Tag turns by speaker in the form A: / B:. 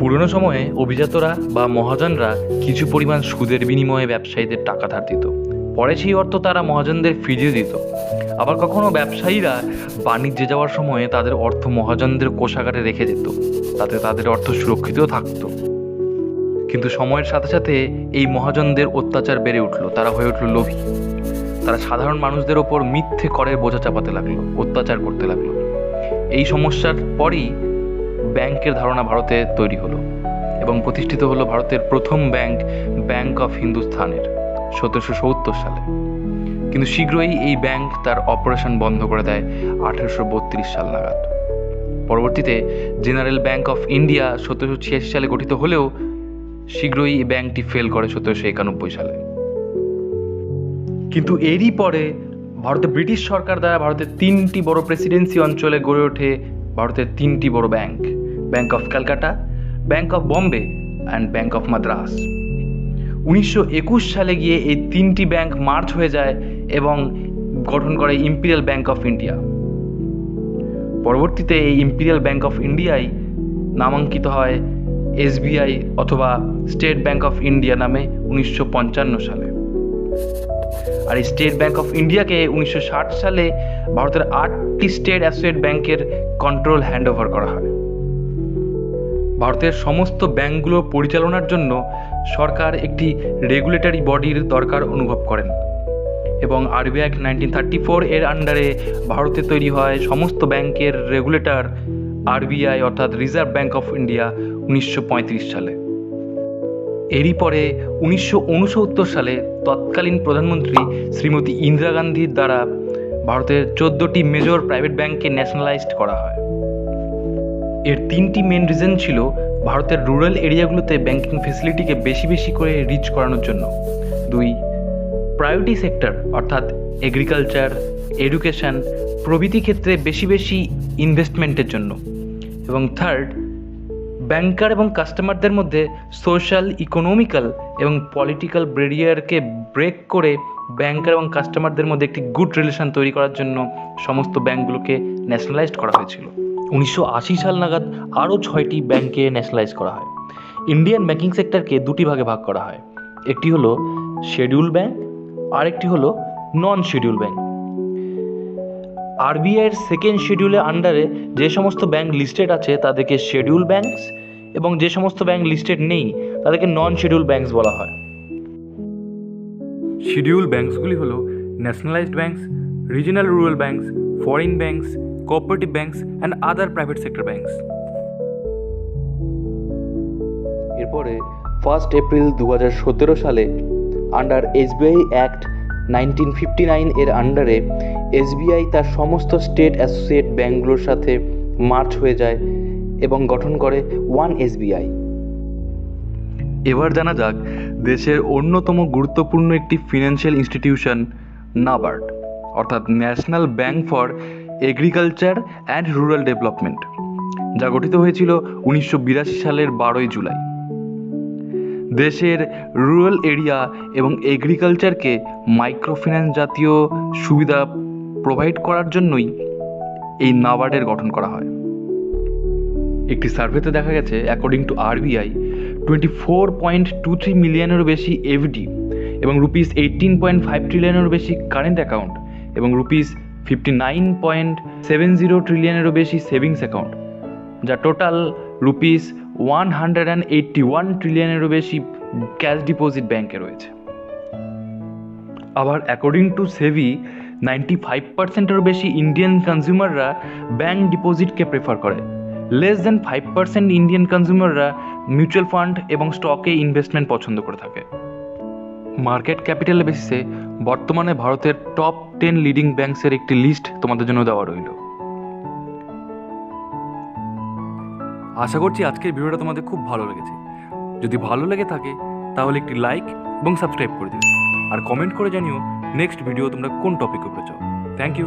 A: পুরনো সময়ে অভিজাতরা বা মহাজনরা কিছু পরিমাণ সুদের বিনিময়ে ব্যবসায়ীদের টাকা ধার দিত। পরে সেই অর্থ তারা মহাজনদের ফিরিয়ে দিত। আবার কখনো ব্যবসায়ীরা বাণিজ্যে যাওয়ার সময়ে তাদের অর্থ মহাজনদের কোষাগারে রেখে যেত তাতে তাদের অর্থ সুরক্ষিত থাকতো। কিন্তু সময়ের সাথে সাথে এই মহাজনদের অত্যাচার বেড়ে উঠল, তারা হয়ে উঠল লোভী। তারা সাধারণ মানুষদের ওপর মিথ্যে করের বোঝা চাপাতে লাগল, অত্যাচার করতে লাগল। এই সমস্যার পরই ব্যাংকের ধারণা ভারতে তৈরি হলো এবং প্রতিষ্ঠিত হলো ভারতের প্রথম ব্যাংক ব্যাংক অফ হিন্দুস্থানের সতেরোশো সত্তর সালে। কিন্তু শীঘ্রই এই ব্যাংক তার অপারেশন বন্ধ করে দেয় আঠেরোশো বত্রিশ সাল নাগাদ। পরবর্তীতে জেনারেল ব্যাংক অফ ইন্ডিয়া সতেরোশো ছিয়াশি সালে গঠিত হলেও শীঘ্রই এই ব্যাংকটি ফেল করে সতেরোশো একানব্বই সালে। কিন্তু এরই পরে ভারতের ব্রিটিশ সরকার দ্বারা ভারতের তিনটি বড় প্রেসিডেন্সি অঞ্চলে গড়ে ওঠে ভারতের তিনটি বড় bank bank of Calcutta bank of Bombay and bank of Madras উনিশশো একুশ সালে গিয়ে এই তিনটি ব্যাংক মার্চ হয়ে যায় এবং গঠন করে ইম্পিরিয়াল ব্যাংক অফ ইন্ডিয়া পরবর্তীতে এই ইম্পিরিয়াল ব্যাংক অফ ইন্ডিয়াই নামাঙ্কিত হয় এসবিআই অথবা স্টেট ব্যাংক অফ ইন্ডিয়া নামে উনিশশো পঞ্চান্ন সালে। আর এই স্টেট ব্যাঙ্ক অফ ইন্ডিয়াকে উনিশশো ষাট সালে ভারতের আটটি স্টেট অ্যাসোসিয়েট ব্যাংকের কন্ট্রোল হ্যান্ড ওভার করা হয়। ভারতের সমস্ত ব্যাংকগুলো পরিচালনার জন্য সরকার একটি রেগুলেটরি বডির দরকার অনুভব করেন এবং RBI act nineteen thirty four এর আন্ডারে ভারতে তৈরি হয় সমস্ত ব্যাংকের রেগুলেটর আরবিআই অর্থাৎ রিজার্ভ ব্যাঙ্ক অফ ইন্ডিয়া উনিশশো পঁয়ত্রিশ সালে। এরই পরে উনিশশো উনসত্তর সালে তৎকালীন প্রধানমন্ত্রী শ্রীমতী ইন্দিরা গান্ধীর দ্বারা ভারতের চোদ্দোটি মেজর প্রাইভেট ব্যাংককে ন্যাশনালাইজড করা হয়। এর তিনটি মেন রিজন ছিল ভারতের রুরাল এরিয়াগুলোতে ব্যাংকিং ফেসিলিটিকে বেশি বেশি করে রিচ করানোর জন্য। দুই প্রায়োরিটি সেক্টর অর্থাৎ এগ্রিকালচার এডুকেশন প্রভৃতি ক্ষেত্রে বেশি বেশি ইনভেস্টমেন্টের জন্য। এবং থার্ড ব্যাংকার এবং কাস্টমারদের মধ্যে সোশ্যাল ইকোনমিক্যাল এবং পলিটিক্যাল ব্রেরিয়ারকে ব্রেক করে ব্যাংকার এবং কাস্টমারদের মধ্যে একটি গুড রিলেশন তৈরি করার জন্য সমস্ত ব্যাংকগুলোকে ন্যাশনালাইজড করা হয়েছিল। উনিশশো আশি সাল নাগাদ আরও ছয়টি ব্যাংকে ন্যাশনালাইজ করা হয়। ইন্ডিয়ান ব্যাংকিং সেক্টরকে দুটি ভাগে ভাগ করা হয়। একটি হলো শেডিউল ব্যাংক আর একটি হলো নন শিডিউল ব্যাংক আরবিআইয়ের সেকেন্ড শিডিউলের আন্ডারে যে সমস্ত ব্যাংক লিস্টেড আছে, তাদেরকে শেডিউল ব্যাংকস এবং যে সমস্ত ব্যাংক লিস্টেড নেই তাদেরকে নন শিডিউল ব্যাংকস বলা হয়। শিডিউল ব্যাংকসগুলি হলো nationalised banks regional rural banks foreign banks cooperative banks and other private sector banks এরপরে ফার্স্ট এপ্রিল দু হাজার সতেরো সালে under SBI act nineteen fifty nine এর আন্ডারে এসবিআই তার সমস্ত স্টেট অ্যাসোসিয়েট ব্যাঙ্কগুলোর সাথে মার্চ হয়ে যায়। এবং গঠন করে ওয়ান এসবিআই। এবার জানা যাক, দেশের অন্যতম গুরুত্বপূর্ণ একটি ফিনান্সিয়াল ইনস্টিটিউশন নাবার্ড, অর্থাৎ national bank for agriculture and rural development যা গঠিত হয়েছিল উনিশশো বিরাশি সালের বারোই জুলাই। দেশের রুরাল এরিয়া এবং এগ্রিকালচারকে মাইক্রোফিন্যান্স জাতীয় সুবিধা প্রোভাইড করার জন্যই এই নাবার্ডের গঠন করা হয়। একটি সার্ভেতে দেখা গেছে according to RBI twenty four point two three মিলিয়নেরও বেশি এফডি এবং রুপিস এইটিন পয়েন্ট ফাইভ ট্রিলিয়নেরও বেশি কারেন্ট অ্যাকাউন্ট এবং rupees fifty nine point seven zero ট্রিলিয়নেরও বেশি সেভিংস অ্যাকাউন্ট যা total rupees one hundred and eighty one ট্রিলিয়নেরও বেশি ক্যাশ ডিপোজিট ব্যাংকে রয়েছে। আবার অ্যাকর্ডিং টু সেভি নাইনটি ফাইভ পার্সেন্টেরও বেশি ইন্ডিয়ান কনজিউমাররা ব্যাংক ডিপোজিটকে প্রেফার করে। Less than five percent Indian কনজিউমাররা mutual fund এবং স্টকে ইনভেস্টমেন্ট পছন্দ করে থাকে। মার্কেট ক্যাপিটাল বেসিসে বর্তমানে ভারতের টপ টেন লিডিং ব্যাংকসের একটি লিস্ট তোমাদের জন্য দেওয়া রইল। আশা করছি আজকের ভিডিওটা তোমাদের খুব ভালো লেগেছে। যদি ভালো লেগে থাকে, তাহলে একটি লাইক এবং সাবস্ক্রাইব করে দিও। আর কমেন্ট করে জানিও নেক্সট ভিডিও তোমরা কোন টপিক উপরে চাও থ্যাংক ইউ